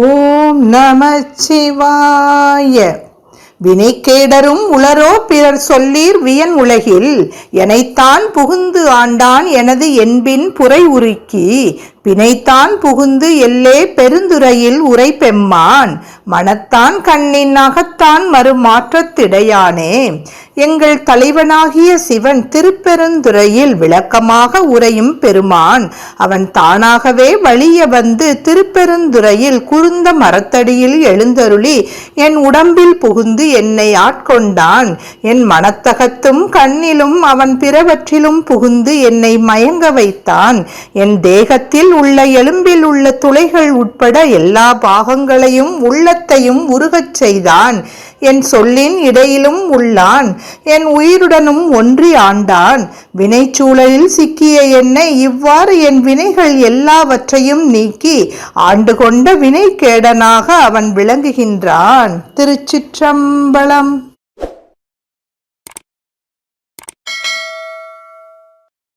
ஓம் நம சிவாய. வினை வினைக்கேடரும் உளரோ பிறர் சொல்லீர் வியன் உலகில் எனைத்தான் புகுந்து ஆண்டான் எனது என்பின் புரை உருக்கி வினைத்தான் புகுந்து எல்லே பெருந்துறையில் உரை பெம்மான் மனத்தான் கண்ணின் அகத்தான் மறுமாற்றத்திடையானே எங்கள் தலைவனாகிய சிவன் திருப்பெருந்துறையில் விளக்கமாக உரையும் பெருமான் அவன் தானாகவே வழிய வந்து திருப்பெருந்துறையில் குறுந்த மரத்தடியில் எழுந்தருளி என் உடம்பில் புகுந்து என்னை ஆட்கொண்டான். என் மனத்தகத்தும் கண்ணிலும் அவன் பிறவற்றிலும் புகுந்து என்னை மயங்க வைத்தான். என் தேகத்தில் உள்ள எலும்பில் உள்ள துளைகள் உட்பட எல்லா பாகங்களையும் உள்ளத்தையும் உருகச் செய்தான். என் சொல்லின் இடையிலும் உள்ளான். என் உயிருடனும் ஒன்றி ஆண்டான். வினைச்சூழலில் சிக்கிய என்னை இவ்வாறு என் வினைகள் எல்லாவற்றையும் நீக்கி ஆண்டு கொண்ட வினைக்கேடனாக அவன் விளங்குகின்றான். திருச்சிற்றம்பலம்.